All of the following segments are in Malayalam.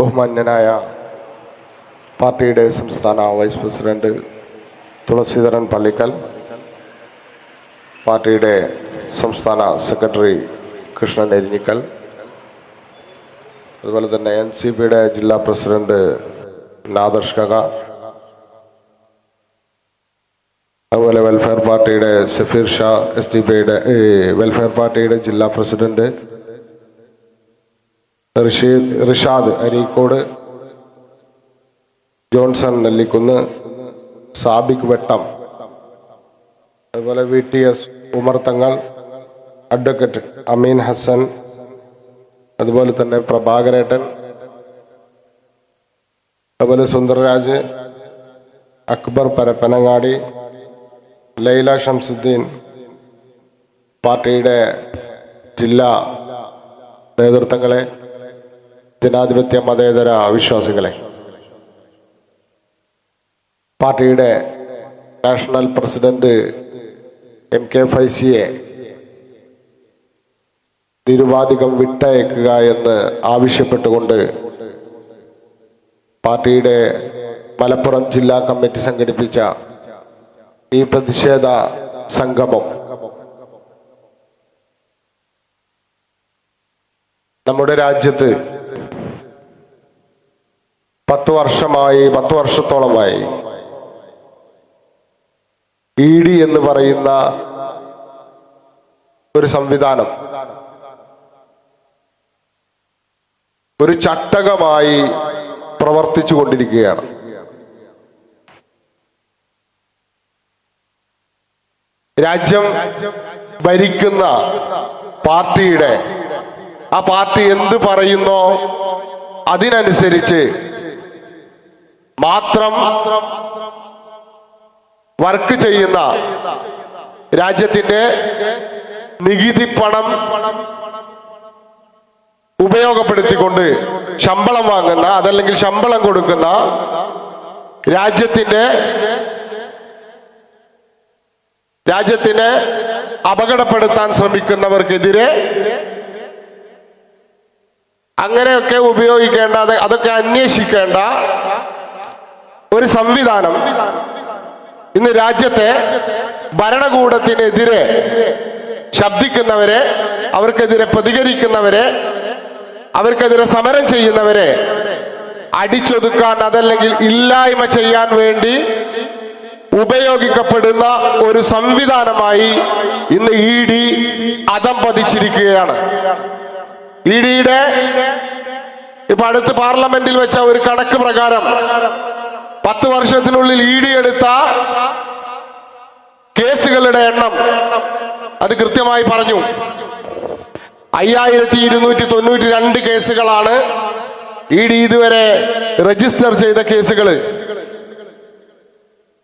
ബഹുമാന്യനായ പാർട്ടിയുടെ സംസ്ഥാന വൈസ് പ്രസിഡന്റ് തുളസീധരൻ പള്ളിക്കൽ പാർട്ടിയുടെ സംസ്ഥാന സെക്രട്ടറി കൃഷ്ണൻ എരിഞ്ഞിക്കൽ അതുപോലെ തന്നെ എൻ സി പിയുടെ ജില്ലാ പ്രസിഡന്റ് നാദർഷ് കക അതുപോലെ വെൽഫെയർ പാർട്ടിയുടെ സഫീർ ഷാ എസ് ഡി പിയുടെ വെൽഫെയർ പാർട്ടിയുടെ ജില്ലാ പ്രസിഡന്റ് ഋഷീദ് റിഷാദ് അരീക്കോട് ജോൺസൺ നെല്ലിക്കുന്ന് സാബിക് വെട്ടം അതുപോലെ വി ടി എസ് ഉമർ തങ്ങൾ അഡ്വക്കേറ്റ് അമീൻ ഹസൻ അതുപോലെ തന്നെ പ്രഭാകരേട്ടൻ അതുപോലെ സുന്ദർരാജ് അക്ബർ പരപ്പനങ്ങാടി ലൈല ഷംസുദ്ദീൻ പാർട്ടിയുടെ ജില്ലാ നേതൃത്വങ്ങളെ ജനാധിപത്യ മതേതര വിശ്വാസികളെ. പാർട്ടിയുടെ നാഷണൽ പ്രസിഡന്റ് എം കെ ഫൈസിയെ നിരുപാധികം വിട്ടയക്കുക എന്ന് ആവശ്യപ്പെട്ടുകൊണ്ട് പാർട്ടിയുടെ മലപ്പുറം ജില്ലാ കമ്മിറ്റി സംഘടിപ്പിച്ച ഈ പ്രതിഷേധ സംഗമം നമ്മുടെ രാജ്യത്ത് പത്ത് വർഷമായി പത്ത് വർഷത്തോളമായി. ഇ ഡി എന്ന് പറയുന്ന ഒരു സംവിധാനം. ഒരു ചട്ടകമായി പ്രവർത്തിച്ചു കൊണ്ടിരിക്കുകയാണ്. രാജ്യം ഭരിക്കുന്ന പാർട്ടിയുടെ ആ പാർട്ടി എന്ത് പറയുന്നോ അതിനനുസരിച്ച് മാത്രം വർക്ക് ചെയ്യുന്ന രാജ്യത്തിന്റെ നികുതി പണം ഉപയോഗപ്പെടുത്തിക്കൊണ്ട് ശമ്പളം വാങ്ങുന്ന അതല്ലെങ്കിൽ ശമ്പളം കൊടുക്കുന്ന രാജ്യത്തിന്റെ രാജ്യത്തിനെ അപകടപ്പെടുത്താൻ ശ്രമിക്കുന്നവർക്കെതിരെ അങ്ങനെയൊക്കെ ഉപയോഗിക്കേണ്ട അതൊക്കെ അന്വേഷിക്കേണ്ട ഒരു സംവിധാനം. ഇന്ന് രാജ്യത്തെ ഭരണകൂടത്തിനെതിരെ ശബ്ദിക്കുന്നവരെ അവർക്കെതിരെ പ്രതികരിക്കുന്നവരെ അവർക്കെതിരെ സമരം ചെയ്യുന്നവരെ അടിച്ചൊതുക്കാൻ അതല്ലെങ്കിൽ ഇല്ലായ്മ ചെയ്യാൻ വേണ്ടി ഉപയോഗിക്കപ്പെടുന്ന ഒരു സംവിധാനമായി ഇന്ന് ഇ ഡി അതം പതിച്ചിരിക്കുകയാണ്. ഇ ഡിയുടെ ഇപ്പൊ അടുത്ത് പാർലമെന്റിൽ വെച്ച ഒരു കണക്ക് പ്രകാരം പത്ത് വർഷത്തിനുള്ളിൽ ഇ ഡി എടുത്ത കേസുകളുടെ എണ്ണം അത് കൃത്യമായി പറഞ്ഞു. അയ്യായിരത്തി ഇരുന്നൂറ്റി തൊണ്ണൂറ്റി രണ്ട് കേസുകളാണ് ഇ ഡി ഇതുവരെ രജിസ്റ്റർ ചെയ്ത കേസുകൾ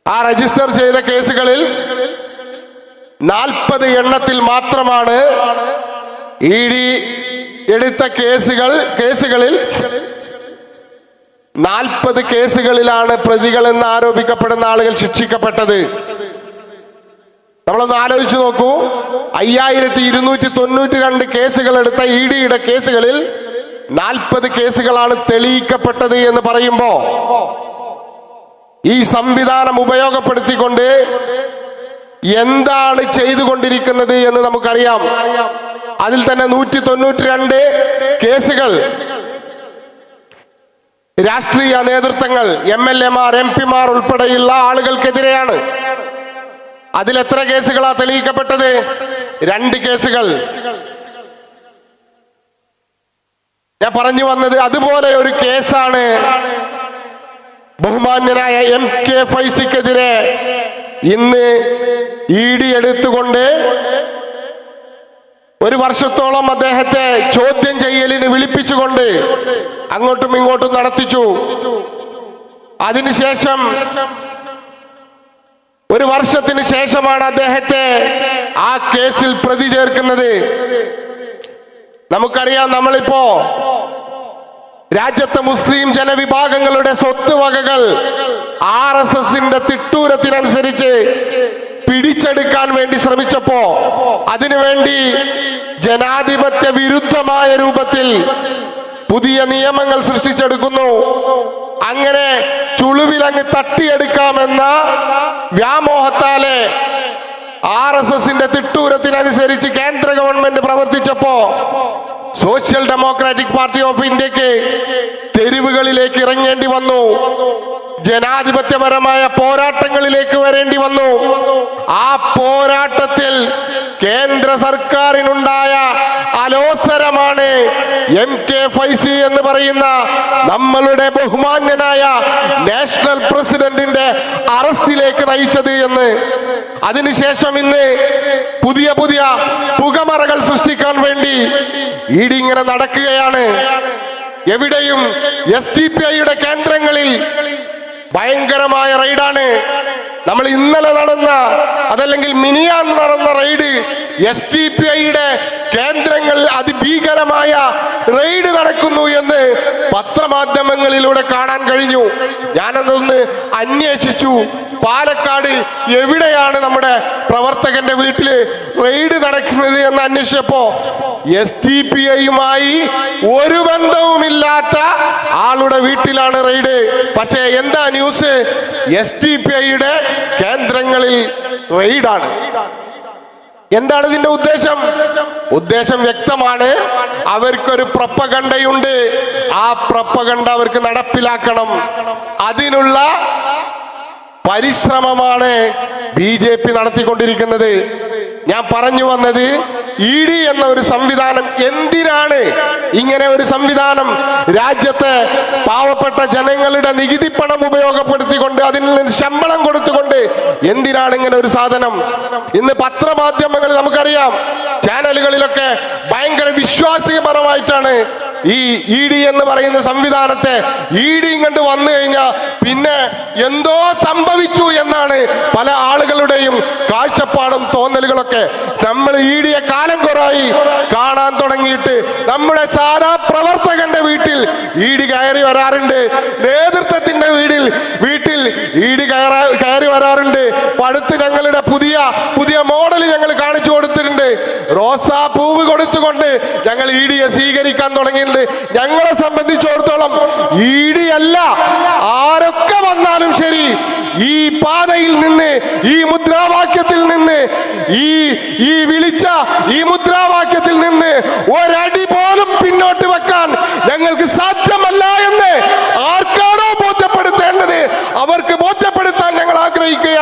ആ രജിസ്റ്റർ ചെയ്ത കേസുകളിൽ നാൽപ്പത് എണ്ണത്തിൽ മാത്രമാണ് ഇ ഡി എടുത്ത കേസുകൾ കേസുകളിൽ നാൽപ്പത് കേസുകളിലാണ് പ്രതികൾ എന്ന് ആരോപിക്കപ്പെടുന്ന ആളുകൾ ശിക്ഷിക്കപ്പെട്ടത്. നമ്മളൊന്ന് ആലോചിച്ചു നോക്കൂ. അയ്യായിരത്തി ഇരുന്നൂറ്റി തൊണ്ണൂറ്റി രണ്ട് കേസുകൾ എടുത്ത ഇ ഡിയുടെ കേസുകളിൽ നാൽപ്പത് കേസുകളാണ് തെളിയിക്കപ്പെട്ടത് എന്ന് പറയുമ്പോ ഈ സംവിധാനം ഉപയോഗപ്പെടുത്തിക്കൊണ്ട് എന്താണ് ചെയ്തുകൊണ്ടിരിക്കുന്നത് എന്ന് നമുക്കറിയാം. അതിൽ തന്നെ നൂറ്റി തൊണ്ണൂറ്റി രണ്ട് കേസുകൾ രാഷ്ട്രീയ നേതൃത്വങ്ങൾ എം എൽ എമാർ എം പിമാർ ഉൾപ്പെടെയുള്ള ആളുകൾക്കെതിരെയാണ്. അതിൽ എത്ര കേസുകളാ തെളിയിക്കപ്പെട്ടത്? രണ്ട് കേസുകൾ. ഞാൻ പറഞ്ഞു വന്നത് അതുപോലെ ഒരു കേസാണ്. ബഹുമാന്യനായ എം കെ ഫൈസിക്കെതിരെ ഇന്ന് ഇ ഡി എടുത്തുകൊണ്ട് ഒരു വർഷത്തോളം അദ്ദേഹത്തെ ചോദ്യം ചെയ്യലിന് വിളിപ്പിച്ചുകൊണ്ട് അങ്ങോട്ടും ഇങ്ങോട്ടും നടത്തിച്ചു. അതിനുശേഷം ഒരു വർഷത്തിന് ശേഷമാണ് അദ്ദേഹത്തെ ആ കേസിൽ പ്രതി ചേർക്കുന്നത്. നമുക്കറിയാം നമ്മളിപ്പോ രാജ്യത്തെ മുസ്ലിം ജനവിഭാഗങ്ങളുടെ സ്വത്ത് വകകൾ ആർ എസ് എസിന്റെ തിട്ടൂരത്തിനനുസരിച്ച് പിടിച്ചെടുക്കാൻ വേണ്ടി ശ്രമിച്ചപ്പോ അതിനുവേണ്ടി ജനാധിപത്യ വിരുദ്ധമായ രൂപത്തിൽ പുതിയ നിയമങ്ങൾ സൃഷ്ടിച്ചെടുക്കുന്നു. അങ്ങനെ ചുളുവിലങ്ങ് തട്ടിയെടുക്കാമെന്ന വ്യാമോഹത്താലെ ആർ എസ് എസിന്റെ തിട്ടൂരത്തിനനുസരിച്ച് കേന്ദ്ര ഗവൺമെന്റ് പ്രവർത്തിച്ചപ്പോ സോഷ്യൽ ഡെമോക്രാറ്റിക് പാർട്ടി ഓഫ് ഇന്ത്യയ്ക്ക് തെരുവുകളിലേക്ക് ഇറങ്ങേണ്ടി വന്നു. ജനാധിപത്യപരമായ പോരാട്ടങ്ങളിലേക്ക് വരേണ്ടി വന്നു. ആ പോരാട്ടത്തിൽ കേന്ദ്ര സർക്കാരിനുണ്ടായ അലോസരമാണ് എം കെ ഫൈസി എന്ന് പറയുന്ന നമ്മളുടെ ബഹുമാന്യനായ നാഷണൽ പ്രസിഡന്റിന്റെ അറസ്റ്റിലേക്ക് നയിച്ചത് എന്ന്. അതിനുശേഷം ഇന്ന് പുതിയ പുതിയ പുകമറകൾ സൃഷ്ടിക്കാൻ വേണ്ടി ഇടി ഇങ്ങനെ നടക്കുകയാണ്. എവിടെയും എസ് ടി പി ഐയുടെ കേന്ദ്രങ്ങളിൽ ഭയങ്കരമായ റൈഡാണ്. നമ്മൾ ഇന്നലെ നടന്ന അതല്ലെങ്കിൽ മിനിയാന്ന് നടന്ന റെയ്ഡ് എസ് ടി പി ഐയുടെ കേന്ദ്രങ്ങളിൽ അതിഭീകരമായ റെയ്ഡ് നടക്കുന്നു എന്ന് പത്രമാധ്യമങ്ങളിലൂടെ കാണാൻ കഴിഞ്ഞു. ഞാനതൊന്ന് അന്വേഷിച്ചു. പാലക്കാട് എവിടെയാണ് നമ്മുടെ പ്രവർത്തകന്റെ വീട്ടിൽ റെയ്ഡ് നടക്കുന്നത് എന്ന് അന്വേഷിച്ചപ്പോ എസ് ടി പി ഐയുമായി ഒരു ബന്ധവുമില്ലാത്ത ആളുടെ വീട്ടിലാണ് റെയ്ഡ്. പക്ഷേ എന്താ ന്യൂസ്? എസ് ടി പി ഐയുടെ കേന്ദ്രങ്ങളിൽ റെയ്ഡാണ്. എന്താണ് ഇതിന്റെ ഉദ്ദേശം? ഉദ്ദേശം വ്യക്തമാണ്. അവർക്കൊരു പ്രപ്പകണ്ടയുണ്ട്. ആ പ്രപ്പകണ്ട അവർക്ക് നടപ്പിലാക്കണം. അതിനുള്ള പരിശ്രമമാണ് ബി ജെ പി നടത്തിക്കൊണ്ടിരിക്കുന്നത്. ഞാൻ പറഞ്ഞു വന്നത് ഇ ഡി എന്ന ഒരു സംവിധാനം എന്തിനാണ് ഇങ്ങനെ ഒരു സംവിധാനം? രാജ്യത്തെ പാവപ്പെട്ട ജനങ്ങളുടെ നികുതി പണം ഉപയോഗപ്പെടുത്തിക്കൊണ്ട് അതിൽ നിന്ന് ശമ്പളം കൊടുത്തുകൊണ്ട് എന്തിനാണ് ഇങ്ങനെ ഒരു സാധനം? ഇന്ന് പത്രമാധ്യമങ്ങൾ നമുക്കറിയാം. ചാനലുകളിലൊക്കെ ഭയങ്കര വിശ്വാസപരമായിട്ടാണ് ഈ ഇ ഡി എന്ന് പറയുന്ന സംവിധാനത്തെ ഇ ഡി കണ്ട് വന്നു കഴിഞ്ഞാൽ പിന്നെ എന്തോ സംഭവിച്ചു എന്നാണ് പല ആളുകളുടെയും കാഴ്ചപ്പാടും തോന്നലുകളൊക്കെ. നമ്മൾ ഇ ഡിയെ കാലം കുറായി കാണാൻ തുടങ്ങിയിട്ട് നമ്മുടെ സാധാ പ്രവർത്തകന്റെ വീട്ടിൽ ഇ ഡി കയറി വരാറുണ്ട്. നേതൃത്വത്തിന്റെ വീടിൽ വീട്ടിൽ ഇ ഡി കയറി വരാറുണ്ട്. അപ്പൊ അടുത്ത് ഞങ്ങളുടെ പുതിയ പുതിയ മോഡൽ ഞങ്ങൾ കാണിച്ചു കൊടുത്തിട്ടുണ്ട്. റോസാ പൂവ് കൊടുത്തുകൊണ്ട് ഞങ്ങൾ ഇ ഡിയെ സ്വീകരിക്കാൻ തുടങ്ങിയിട്ടുണ്ട്. ഞങ്ങളെ സംബന്ധിച്ചിടത്തോളം ഇ ഡി അല്ല ആരൊക്കെ വന്നാലും ശരി ഈ പാതയിൽ നിന്ന് ഈ മുദ്രാവാക്യത്തിൽ നിന്ന് ഈ ഈ വിളിച്ച ഈ മുദ്രാവാക്യത്തിൽ നിന്ന് ഒരടി പോലും പിന്നോട്ട് വെക്കാൻ ഞങ്ങൾക്ക് സാധ്യമല്ല എന്ന് ആർക്കാണോ ബോധ്യപ്പെടുത്തേണ്ടത്. അവർക്ക് ഞങ്ങൾ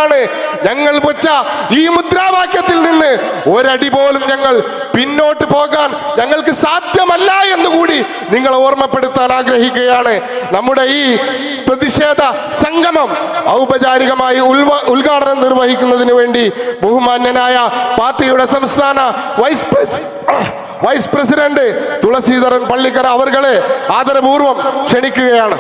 ആഗ്രഹിക്കുകയാണ് ഞങ്ങൾ വെച്ച ഈ മുദ്രാവാക്യത്തിൽ നിന്ന് ഒരടി പോലും ഞങ്ങൾ പിന്നോട്ട് പോകാൻ ഞങ്ങൾക്ക് സാധ്യമല്ല എന്നുകൂടി നിങ്ങൾ ഓർമ്മപ്പെടുത്താൻ ആഗ്രഹിക്കുകയാണ്. നമ്മുടെ ഈ പ്രതിഷേധ സംഗമം ഔപചാരികമായി ഉദ്ഘാടനം നിർവഹിക്കുന്നതിന് വേണ്ടി ബഹുമാന്യനായ പാർട്ടിയുടെ സംസ്ഥാന vice president vice president Thulaseedharan Pallikkara അവർകളെ ആദരപൂർവം ക്ഷണിക്കുകയാണ്.